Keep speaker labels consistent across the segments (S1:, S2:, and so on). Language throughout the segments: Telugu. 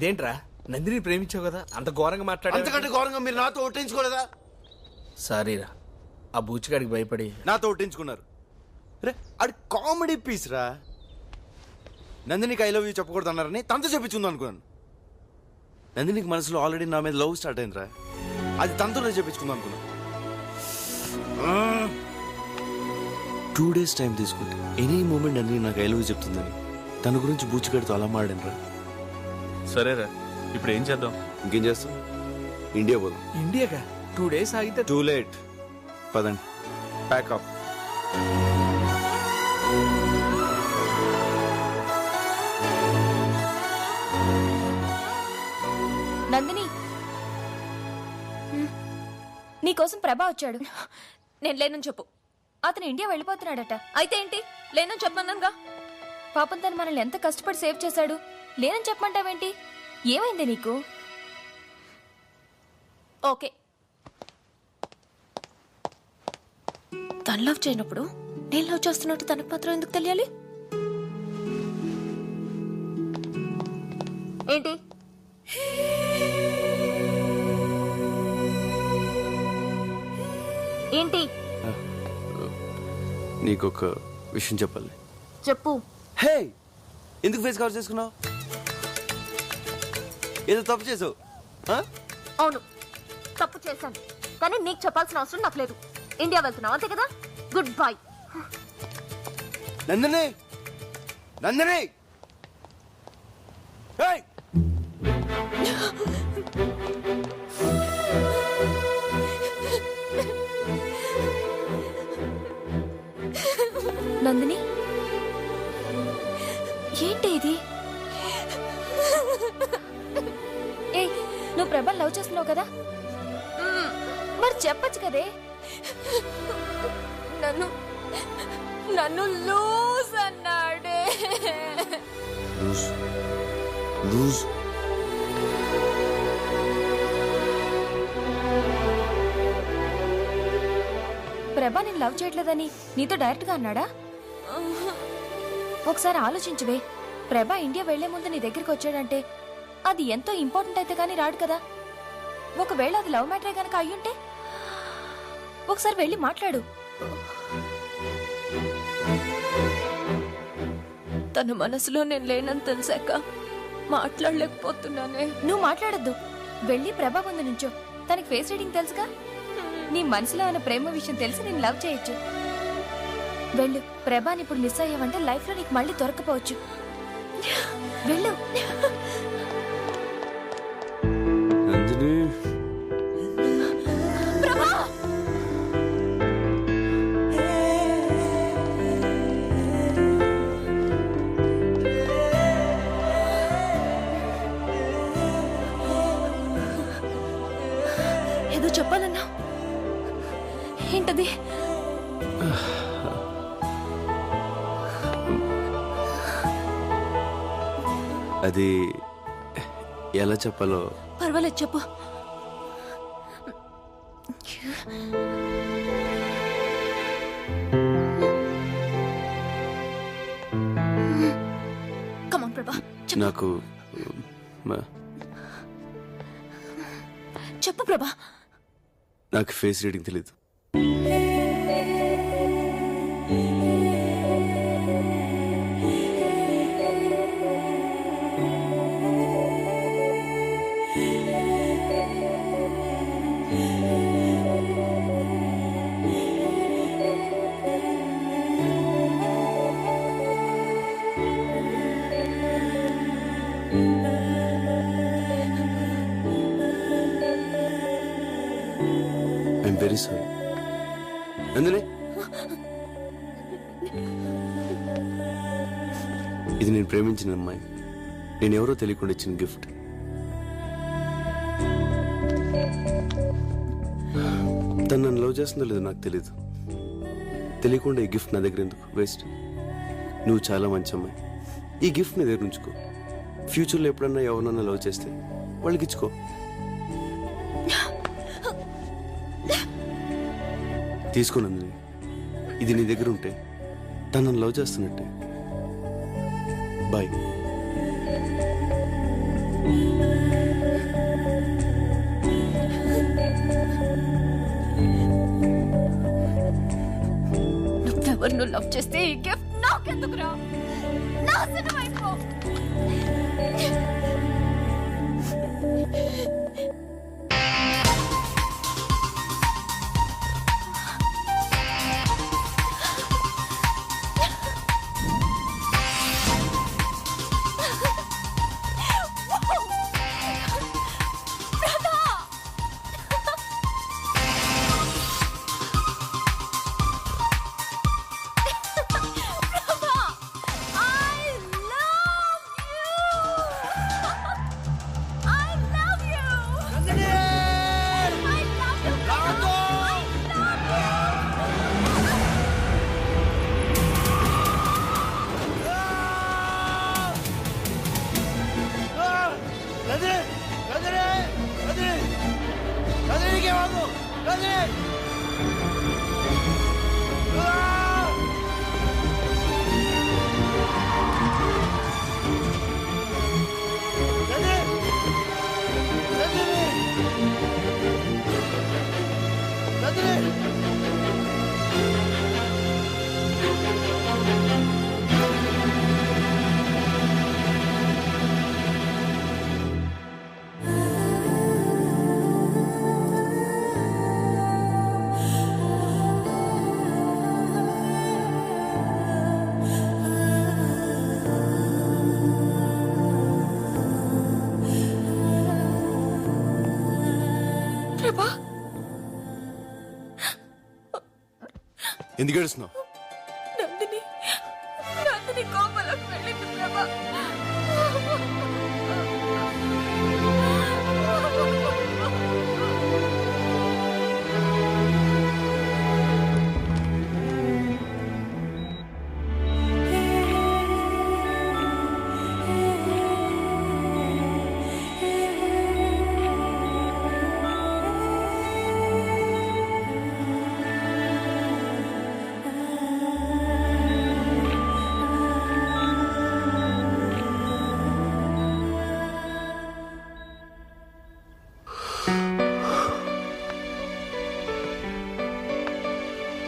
S1: అదేంట్రా? నందిని ప్రేమించావు కదా అంత ఘోరంగా మాట్లాడా
S2: అంతకంటే ఘోరంగా మీరు నాతో ఒట్టించుకోలేదా
S1: సారీరా ఆ బూచిగాడికి భయపడి.
S2: నాతో ఒట్టించుకున్నారు రే అది కామెడీ పీస్ రా నందినికి ఐ లవ్ యూ చెప్పకూడదు అన్నారని తనతో చెప్పించుంది అనుకున్నాను. నందినికి మనసులో ఆల్రెడీ నా మీద లవ్ స్టార్ట్ అయిందిరా. అది తనతోనే చెప్పించుకుందాం అనుకున్నాను. టూ డేస్ టైం తీసుకుంటే ఎనీ మూమెంట్ నందిని నాకు ఐ లవ్ చెప్తుందని. తన గురించి బూచిగడితో అలా మాడాను రా
S3: సరేరా ఇప్పుడు ఏం చేద్దాం?
S2: ఇంకేం చేస్తాం? ఇండియా పోదాం.
S1: ఇండియాగా టూ డేస్ ఆగితే
S2: టూ లేట్ పదండి. Pack up
S4: Nandini. నీకోసం ప్రభా వచ్చాడు.
S5: నేను లేనని చెప్పు.
S4: అతను ఇండియా వెళ్ళిపోతున్నాడట.
S5: అయితే ఏంటి? లేనని చెప్పన్నానుగా
S4: పాపం తను మనల్ని ఎంత కష్టపడి సేవ్ చేశాడు? లేనని చెప్పమంటావేంటి? ఏమైంది నీకు?
S5: ఓకే. తను లవ్ చేయనప్పుడు నేను లవ్ చేస్తున్నట్టు తనకు మాత్రం ఎందుకు తెలియాలి? ఏంటి? ఏంటి?
S2: నీకు ఒక విషయం చెప్పాలి.
S5: చెప్పు.
S2: హే! ఎందుకు ఫేస్ కవర్ చేసుకున్నావు? ఏదో తప్పు చేసావు?
S5: అవును. తప్పు చేశాను. కానీ నీకు చెప్పాల్సిన అవసరం నాకు లేదు. ఇండియా వెళ్తున్నావు అంతే కదా? Good bye
S2: Nandini! నందిని!
S4: నందిని? ఏంటి ఇది? ప్రభా లవ్ చేస్తున్నావు కదా? మరి చెప్పొచ్చు కదే.
S5: నన్ను నన్ను లూజ్ అన్నాడే.
S2: లూజ్? లూజ్?
S4: ప్రభా నేను లవ్ చేయట్లేదని నీతో డైరెక్ట్గా అన్నాడా ఒకసారి ఆలోచించువే ప్రభా ఇండియా వెళ్ళే ముందు నీ దగ్గరికి వచ్చాడంటే అది ఎంతో ఇంపార్టెంట్ అయితే కానీ రాడు కదా. ఒకవేళ అది లవ్ మ్యాటరే కనుక అయ్యుంటే ఒకసారి వెళ్ళి మాట్లాడు.
S5: తన మనసులో నేను లేనని తెలిసాక మాట్లాడలేకపోతున్నానే.
S4: నువ్వు మాట్లాడొద్దు. వెళ్ళి ప్రభా ముందు నుంచో. తనకి ఫేస్ రీడింగ్ తెలుసుగా? నీ మనసులో ఉన్న ప్రేమ విషయం తెలిసి నేను లవ్ చేయొచ్చు. వెళ్ళు. ప్రభాని ఇప్పుడు మిస్ అయ్యావంటే లైఫ్లో నీకు మళ్ళీ దొరకపోవచ్చు. వెళ్ళు.
S2: నందిని
S5: ఏదో చెప్పాలన్నా. ఏంటది?
S2: అది ఎలా చెప్పాలో
S5: పర్వాలేదు చెప్పు. కమాన్ ప్రభా
S2: నాకు
S5: చెప్పు ప్రభా
S2: నాకు ఫేస్ రీడింగ్ తెలీదు. ఐఎమ్ వెరీ సారీ నందిని ఇది నేను ప్రేమించిన అమ్మాయి. నేను ఎవరో తెలియకుండా ఇచ్చిన గిఫ్ట్. తను నన్ను లవ్ చేస్తుందో లేదో నాకు తెలియదు తెలియకుండా ఈ గిఫ్ట్ నా దగ్గర ఎందుకు? వేస్ట్ నువ్వు చాలా మంచి అమ్మాయి. ఈ గిఫ్ట్ నీ దగ్గర ఉంచుకో. ఫ్యూచర్లో ఎప్పుడన్నా ఎవరినన్నా లవ్ చేస్తే వాళ్ళకి ఇచ్చుకో. తీసుకోనంది ఇది నీ దగ్గర ఉంటే తనను లవ్ చేస్తున్నట్టే. బాయ్.
S5: నువ్వెవరిను లవ్ చేస్తే ఈ గిఫ్ట్ నాకెందుకురా? నాశనం అయిపో.
S2: ఎందుకు ఏడుస్తున్నావు?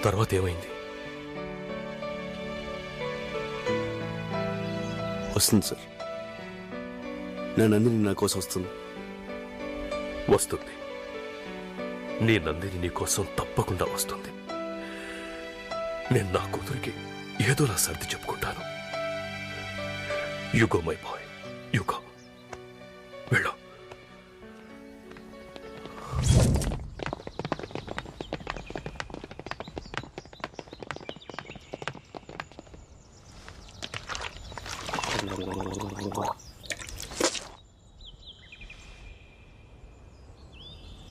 S6: తర్వాత ఏమైంది?
S2: వస్తుంది సార్. నా నందిని నా కోసం వస్తుంది.
S6: వస్తుంది. నీ నందిని నీ కోసం తప్పకుండా వస్తుంది. నేను నా కూతురికి ఏదోలా సర్ది చెప్పుకుంటాను. యుగో మై బాయ్ యుగో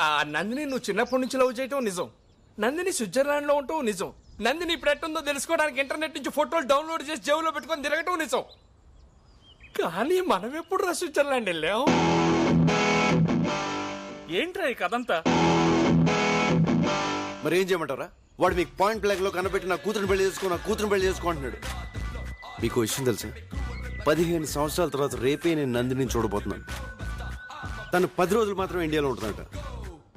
S1: ఆ నందిని నువ్వు చిన్నప్పటి నుంచి లవ్ చేయటం నిజం. నందిని స్విట్జర్లాండ్లో ఉంటావు నిజం. నందిని ఇప్పుడు ఎట్టుందో తెలుసుకోవడానికి ఇంటర్నెట్ నుంచి ఫోటోలు డౌన్లోడ్ చేసి జేబులో పెట్టుకొని తిరగటం నిజం. కానీ మనం ఎప్పుడు రా స్విట్జర్లాండ్ వెళ్ళాం?
S7: ఏంట్రా ఈ కథంతా?
S2: మరి ఏం చేయమంటారా వాడు మీకు పాయింట్ బ్లాక్లో కనబెట్టి నా కూతురు పెళ్ళి చేసుకో నా కూతురు పెళ్ళి చేసుకో అంటున్నాడు. మీకు విషయం తెలుసా? పదిహేను సంవత్సరాల తర్వాత రేపే నేను నందిని చూడబోతున్నాను. తను పది రోజులు మాత్రం ఇండియాలో ఉంటుందంట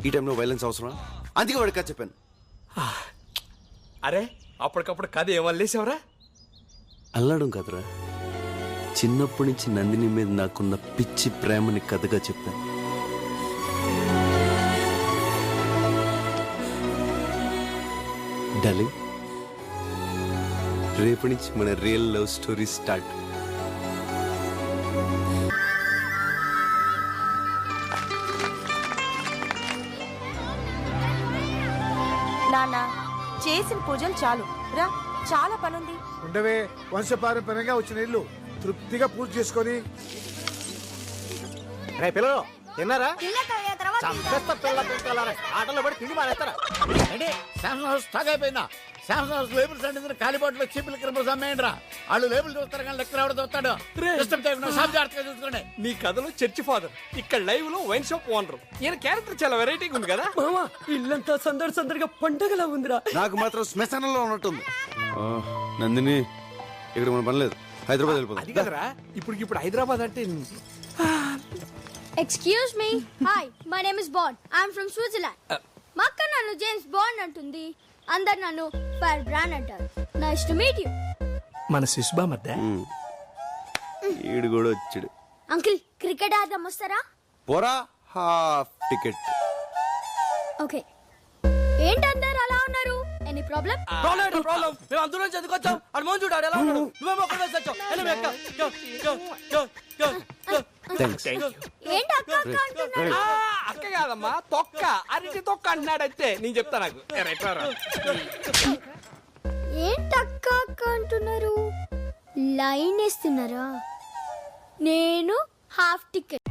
S2: ఈ టైంలో వైలెన్స్ అవసరం అందుకే వాడికి కథ చెప్పాను.
S1: అరే అప్పటికప్పుడు కథ ఏమల్లేసావరా
S2: అల్లడం కదరా. చిన్నప్పటి నుంచి నందిని మీద నాకున్న పిచ్చి ప్రేమని కథగా చెప్పాను. డార్లింగ్ రేపు నుంచి మన రియల్ లవ్ స్టోరీ స్టార్ట్
S8: నాన్న. చేసిన పూజలు చాలు. రా చాలా పనుంది.
S9: ఉండవే వంశపారంపర్యంగా వచ్చిన ఇల్లు. తృప్తిగా పూజ చేసుకొని. రే పిల్లలు తిన్నారా? చంపేస్తా పిల్ల పిల్లలారా. ఆటలో పడి తిండి మానేస్తారా?
S10: ఏంటి? శాంసంగ్ హౌస్ స్టాక్ అయిపోయిందా? శాంసంగ్ హౌస్ లేబుల్స్ అంటే కాలిబాట్లో చీపులు కిరపలు అమ్మేయండిరా వాళ్ళు లేబుల్ చూస్తారు కానీ లెక్కలు ఎవడో చూస్తాడు? ఇష్టం చేయకుండా షాప్ జాగ్రత్తగా చూసుకోండి.
S1: నీ కథలో చర్చి ఫాదర్ ఇక్కడ లైవ్లో వైన్ షాప్ ఓనర్ ఈయన క్యారెక్టర్ చాలా వెరైటీగా ఉంది కదా?
S11: మామా ఇల్లంతా సందడి సందడిగా పండగలా ఉందిరా.
S2: నాకు మాత్రం శ్మశానంలో ఉన్నట్టుంది. నందిని ఇక్కడ మన పని లేదు. హైదరాబాద్
S1: అది
S2: వెళ్ళిపోతాం
S1: కదరా ఇప్పుడు ఇప్పుడు హైదరాబాద్ అంటే
S12: excuse me hi my name is Bond I'm from Switzerland మా అక్క నన్ను జేమ్స్ బాండ్ అంటుంది. అందరు నన్ను ఫైర్ బ్రాండ్ అంటారు. నైస్ టు మీట్ యు
S1: మన శిశుబా మధ్య
S2: ఈడు కూడా వచ్చాడు.
S12: అంకిల్ క్రికెట్ ఆడదాం వస్తారా?
S2: పోరా. Half ticket.
S12: ఓకే. ఏంటి అందరు అలా ఉన్నారు? Any problem?
S1: ప్రాబ్లం ప్రాబ్లం మేము అందులో చదువుకొచ్చాం అడు మోహన్ చూడాడు ఎలా ఉన్నాడు? నువ్వేమో ఒక్కడే వచ్చావు. వెళ్ళి మీ అక్క. Go, go, go, go, go.
S2: Thanks
S12: ఏంటి అక్క అక్క అంటున్నారు
S1: ఆ, అక్క కాదమ్మా తొక్క. అరటి తొక్క అంటున్నాడు అయితే నేను చెప్తా నాకు. రైట్ రా.
S12: ఏంటి అక్క అక్క అంటున్నారు లైన్ వేస్తున్నారా? నేను హాఫ్ టికెట్